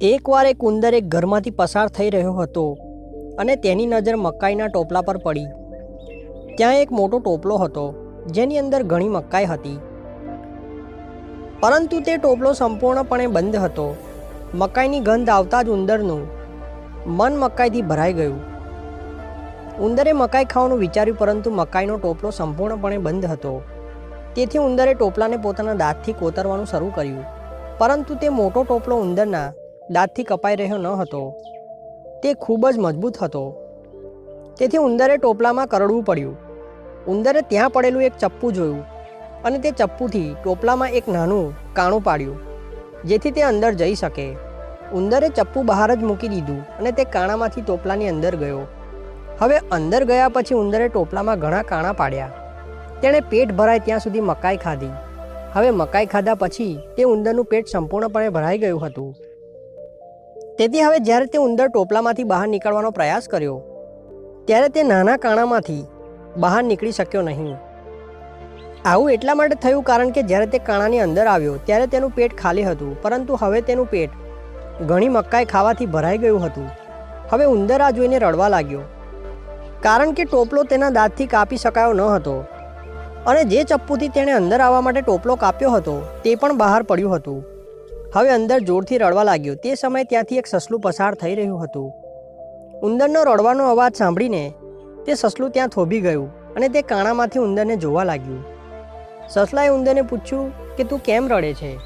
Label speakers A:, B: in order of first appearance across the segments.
A: એકવાર એક ઉંદર એક ઘરમાંથી પસાર થઈ રહ્યો હતો અને તેની નજર મકાઈના ટોપલા પર પડી. ત્યાં એક મોટો ટોપલો હતો, જેની અંદર ઘણી મકાઈ હતી. પરંતુ તે ટોપલો સંપૂર્ણપણે બંધ હતો. મકાઈની ગંધ આવતા જ ઉંદરનું મન મકાઈથી ભરાઈ ગયું. ઉંદરે મકાઈ ખાવાનું વિચાર્યું, પરંતુ મકાઈનો ટોપલો સંપૂર્ણપણે બંધ હતો. તેથી ઉંદરે ટોપલાને પોતાના દાંતથી કોતરવાનું શરૂ કર્યું. પરંતુ તે મોટો ટોપલો ઉંદરના દાંતથી કપાઈ રહ્યો ન હતો. તે ખૂબ જ મજબૂત હતો. તેથી ઉંદરે ટોપલામાં કરડવું પડ્યું. ઉંદરે ત્યાં પડેલું એક ચપ્પુ જોયું અને તે ચપ્પુથી ટોપલામાં એક નાનું કાણું પાડ્યું, જેથી તે અંદર જઈ શકે. ઉંદરે ચપ્પુ બહાર જ મૂકી દીધું અને તે કાણામાંથી ટોપલાની અંદર ગયો. હવે અંદર ગયા પછી ઉંદરે ટોપલામાં ઘણા કાણા પાડ્યા. તેણે પેટ ભરાય ત્યાં સુધી મકાઈ ખાધી. હવે મકાઈ ખાધા પછી તે ઉંદરનું પેટ સંપૂર્ણપણે ભરાઈ ગયું હતું. તેથી હવે જ્યારે તે ઉંદર ટોપલામાંથી બહાર નીકળવાનો પ્રયાસ કર્યો, ત્યારે તે નાના કાણામાંથી બહાર નીકળી શક્યો નહીં. આવું એટલા માટે થયું કારણ કે જ્યારે તે કાણાની અંદર આવ્યો, ત્યારે તેનું પેટ ખાલી હતું, પરંતુ હવે તેનું પેટ ઘણી મકાઈ ખાવાથી ભરાઈ ગયું હતું. હવે ઉંદર આ જોઈને રડવા લાગ્યો. કારણ કે ટોપલો તેના દાંતથી કાપી શકાયો ન હતો, અને જે ચપ્પુથી તેણે અંદર આવવા માટે ટોપલો કાપ્યો હતો, તે પણ બહાર પડ્યું હતું. હવે અંદર જોરથી રડવા લાગ્યો. તે સમયે ત્યાંથી એક સસલું પસાર થઈ રહ્યું હતું. ઉંદરનો રડવાનો અવાજ સાંભળીને તે સસલું ત્યાં થોભી ગયું અને તે કાણામાંથી ઉંદરને જોવા લાગ્યું. સસલાએ ઉંદરને પૂછ્યું કે, તું કેમ રડે છે?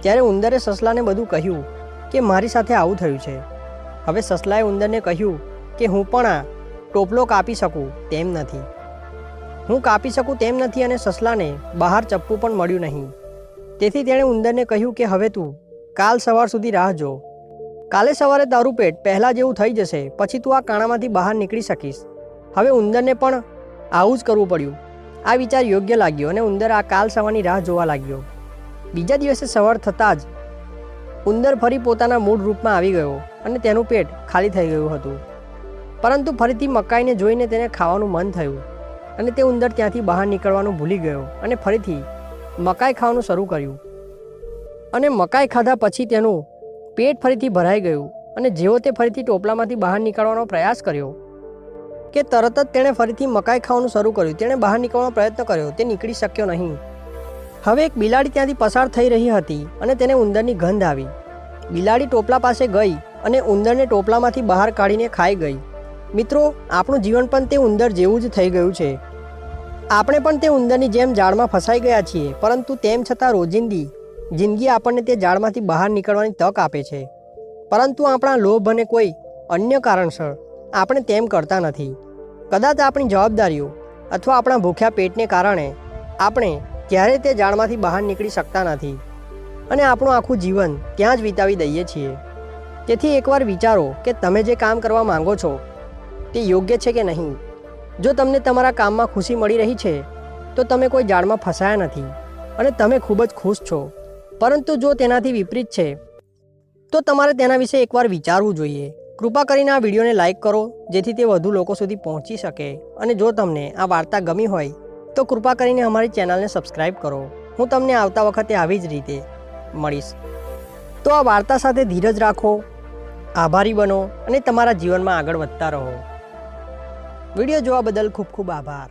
A: ત્યારે ઉંદરે સસલાને બધું કહ્યું કે, મારી સાથે આવું થયું છે. હવે સસલાએ ઉંદરને કહ્યું કે, હું પણ આ ટોપલો કાપી શકું તેમ નથી. હું કાપી શકું તેમ નથી અને સસલાને બહાર ચપ્પુ પણ મળ્યું નહીં. તેથી તેણે ઉંદરને કહ્યું કે, હવે તું, કાલ સવાર સુધી રાહ જો. કાલે સવારે તારું પેટ પહેલાં જેવું થઈ જશે, પછી તું આ કાણામાંથી બહાર નીકળી શકીશ. હવે ઉંદરને પણ આવું જ કરવું પડ્યું. આ વિચાર યોગ્ય લાગ્યો અને ઉંદર આ કાલ સવારની રાહ જોવા લાગ્યો. બીજા દિવસે સવાર થતાં જ ઉંદર ફરી પોતાના મૂળ રૂપમાં આવી ગયો અને તેનું પેટ ખાલી થઈ ગયું હતું. પરંતુ ફરીથી મકાઈને જોઈને તેને ખાવાનું મન થયું અને તે ઉંદર ત્યાંથી બહાર નીકળવાનું ભૂલી ગયો અને ફરીથી મકાઈ ખાવાનું શરૂ કર્યું. અને મકાઈ ખાધા પછી તેનું પેટ ફરીથી ભરાઈ ગયું અને જેવો તે ફરીથી ટોપલામાંથી બહાર નીકળવાનો પ્રયાસ કર્યો કે તરત જ તેણે ફરીથી મકાઈ ખાવાનું શરૂ કર્યું. તેણે બહાર નીકળવાનો પ્રયત્ન કર્યો. તે નીકળી શક્યો નહીં. હવે એક બિલાડી ત્યાંથી પસાર થઈ રહી હતી અને તેને ઉંદરની ગંધ આવી. બિલાડી ટોપલા પાસે ગઈ અને ઉંદરને ટોપલામાંથી બહાર કાઢીને ખાઈ ગઈ. મિત્રો, આપણું જીવન પણ તે ઉંદર જેવું જ થઈ ગયું છે. આપણે પણ તે ઉંદરની જેમ જાળમાં ફસાઈ ગયા છીએ, પરંતુ તેમ છતાં રોજિંદી જિંદગી આપણને તે જાળમાંથી બહાર નીકળવાની તક આપે છે. પરંતુ આપણા લોભ અને કોઈ અન્ય કારણસર આપણે તેમ કરતા નથી. કદાચ આપણી જવાબદારીઓ અથવા આપણા ભૂખ્યા પેટને કારણે આપણે ક્યારેય તે જાળમાંથી બહાર નીકળી શકતા નથી અને આપણું આખું જીવન ત્યાં જ વિતાવી દઈએ છીએ. તેથી એકવાર વિચારો કે તમે જે કામ કરવા માંગો છો તે યોગ્ય છે કે નહીં? જો તમને તમારા કામમાં ખુશી મળી રહી છે, તો તમે કોઈ જાળમાં ફસાયા નથી અને તમે ખૂબ જ ખુશ છો. પરંતુ જો તેનાથી વિપરીત છે, તો તમારે તેના વિશે એકવાર વિચારવું જોઈએ. કૃપા કરીને આ વિડીયોને લાઇક કરો, જેથી તે વધુ લોકો સુધી પહોંચી શકે. અને જો તમને આ વાર્તા ગમી હોય, તો કૃપા કરીને અમારી ચેનલને સબસ્ક્રાઈબ કરો. હું તમને આવતા વખતે આવી જ રીતે મળીશ. તો આ વાર્તા સાથે ધીરજ રાખો, આભારી બનો અને તમારા જીવનમાં આગળ વધતા રહો. વીડિયો જોવા બદલ ખૂબ ખૂબ આભાર.